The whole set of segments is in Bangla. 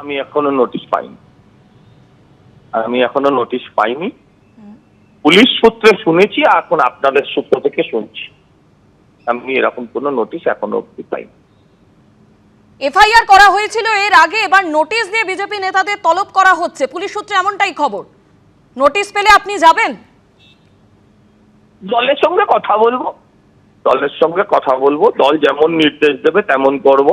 আমি এখনও নোটিশ পাইনি। আমি এখনও নোটিশ পাইনি। পুলিশ সূত্রে শুনেছি এখন আপনাদের সূত্র থেকে শুনছি। আমি এরকম কোনো নোটিশ এখনও অব্দি পাইনি। এফআইআর করা হয়েছিল এর আগে এবার নোটিশ দিয়ে বিজেপি নেতাদের তলব করা হচ্ছে। পুলিশ সূত্রে এমনটাই খবর। নোটিশ পেলে আপনি যাবেন? দলের সঙ্গে কথা বলব। দলের সঙ্গে কথা বলব। দল যেমন নির্দেশ দেবে তেমন করব।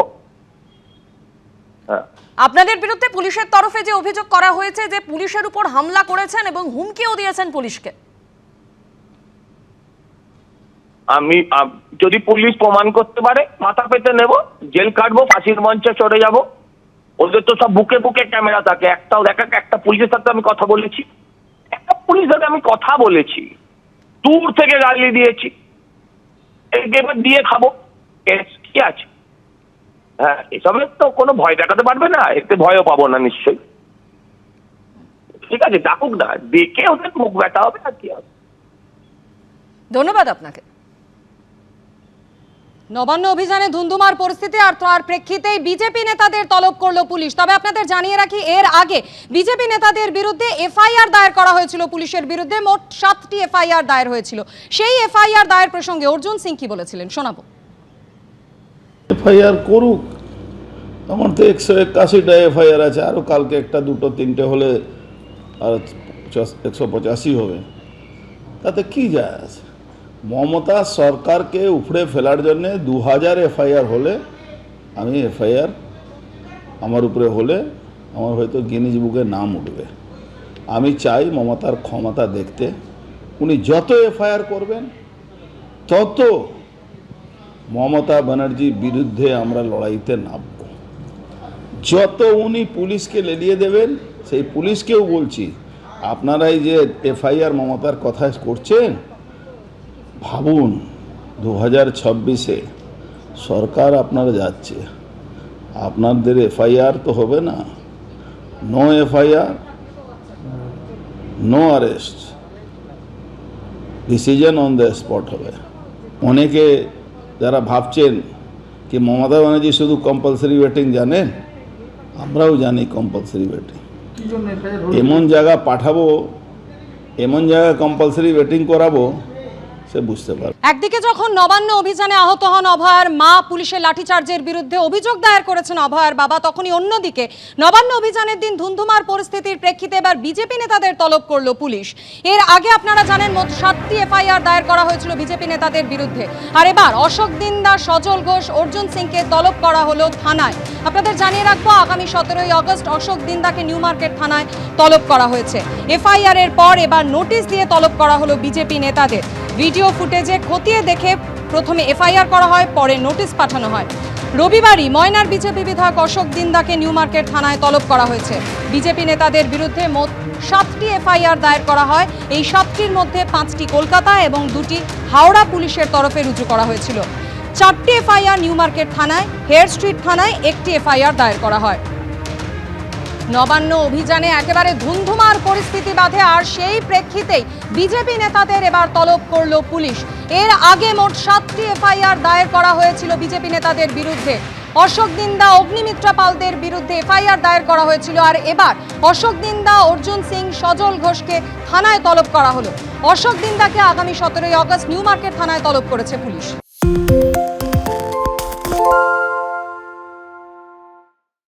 আপনাদের বিরুদ্ধে পুলিশের তরফে যে অভিযোগ করা হয়েছে যে পুলিশের উপর হামলা করেছেন এবং হুমকিও দিয়েছেন পুলিশকে। আমি যদি পুলিশ প্রমাণ করতে পারে, মাথা পেতে নেব, জেল কাটবো, ফাঁসির মঞ্চে চড়ে যাব। ওদের তো সব বুকে বুকে ক্যামেরা থাকে, একটাও দেখা, একটা পুলিশের সাথে আমি কথা বলেছি। একটা পুলিশের সাথে আমি কথা বলেছি। দূর থেকে গালি দিয়েছি। এবার দিয়ে খাব। কি আছে? হ্যাঁ তো কোনো ভয় দেখাতে পারবে না, এতে ভয়ও পাবো না নিশ্চয়ই। ঠিক আছে, ডাকুক না, দেখে ওদের মুখ ব্যথা হবে আর কি হবে। ধন্যবাদ আপনাকে। নবান্ন অভিযানে ধুন্ধুমার পরিস্থিতি আর তার প্রেক্ষিতেই বিজেপি নেতাদের তলব করল পুলিশ। তবে আপনাদের জানিয়ে রাখি, এর আগে বিজেপি নেতাদের বিরুদ্ধে এফআইআর দায়ের করা হয়েছিল পুলিশের বিরুদ্ধে। মোট সাতটি এফআইআর দায়ের হয়েছিল। সেই এফআইআর দায়ের প্রসঙ্গে অর্জুন সিং কি বলেছিলেন? শোনাবো। এফআইআর করুক, আমার তো একশো একাশিটা এফআইআর আছে আরও কালকে একটা, দুটো, তিনটে হলে আর একশো পঁচাশি হবে। তাতে কি যায় আছে? মমতা সরকারকে উপড়ে ফেলার জন্যে দু হাজার এফআইআর হলে আমি এফআইআর আমার উপরে হলে আমার হয়তো গিনিজ বুকে নাম উঠবে। আমি চাই মমতার ক্ষমতা দেখতে। উনি যত এফআইআর করবেন, তত মমতা ব্যানার্জির বিরুদ্ধে আমরা লড়াইতে নামব। যত উনি পুলিশকে লেলিয়ে দেবেন, সেই পুলিশকেও বলছি, আপনারাই যে এফআইআর মমতার কথা করছেন, ভাবুন, দু হাজার ছাব্বিশে সরকার আপনারা যাচ্ছে। আপনাদের এফআইআর তো হবে না। No FIR, no arrest decision on the spot হবে। অনেকে যারা ভাবছেন কি মমতা ব্যানার্জি শুধু কম্পালসারি ওয়েটিং জানেন আমরাও জানি কম্পালসারি ওয়েটিং এমন জায়গা পাঠাবো এমন জায়গায় কম্পালসারি ওয়েটিং করাবো সে বুঝতে পারবে। একদিকে যখন নবান্ন অভিযানে আহত হন অভয়ার মা, পুলিশের লাঠিচার্জের বিরুদ্ধে অভিযোগ দায়ের করেছেন অভয়ার বাবা, তখনই অন্যদিকে নবান্ন অভিযানের দিন ধুন্ধুমার পরিস্থিতির প্রেক্ষিতে এবার বিজেপি নেতাদের তলব করল পুলিশ। এর আগে আপনারা জানেন মোট সাতটি এফআইআর দায়ের করা হয়েছিল বিজেপি নেতাদের বিরুদ্ধে। আর এবার অশোক দিন্দা সজল ঘোষ, অর্জুন সিংকে তলব করা হলো থানায়। আপনাদের জানিয়ে রাখব, আগামী সতেরোই আগস্ট অশোক দিন্দাকে নিউ মার্কেট থানায় তলব করা হয়েছে। এফআইআর এর পর এবার নোটিশ দিয়ে তলব করা হলো বিজেপি নেতাদের। ভিডিও ফুটেজে খতিয়ে দেখে প্রথমে এফআইআর করা হয়, পরে নোটিশ পাঠানো হয়। রবিবারই ময়নার বিজেপি বিধায়ক অশোক দিন্দাকে নিউ মার্কেট থানায় তলব করা হয়েছে। বিজেপি নেতাদের বিরুদ্ধে মোট সাতটি এফআইআর দায়ের করা হয়। এই সাতটির মধ্যে পাঁচটি কলকাতা এবং দুটি হাওড়া পুলিশের তরফে রুজু করা হয়েছিল। চারটি এফআইআর নিউ মার্কেট থানায়, হেয়ার স্ট্রিট থানায় একটি এফআইআর দায়ের করা হয়। নবান্ন অভিযানে একেবারে ধুন্ধুমার পরিস্থিতি বাধে, আর সেই প্রেক্ষিতেই বিজেপি নেতাদের এবার তলব করল পুলিশ। এর আগে মোট সাতটি এফআইআর দায়ের করা হয়েছিল বিজেপি নেতাদের বিরুদ্ধে। অশোক দিন্দা, অগ্নিমিত্রা পালদের বিরুদ্ধে এফআইআর দায়ের করা হয়েছিল, আর এবার অশোক দিন্দা, অর্জুন সিং, সজল ঘোষকে থানায় তলব করা হলো। অশোক দিন্দাকে আগামী সতেরোই আগস্ট নিউ মার্কেট থানায় তলব করেছে পুলিশ।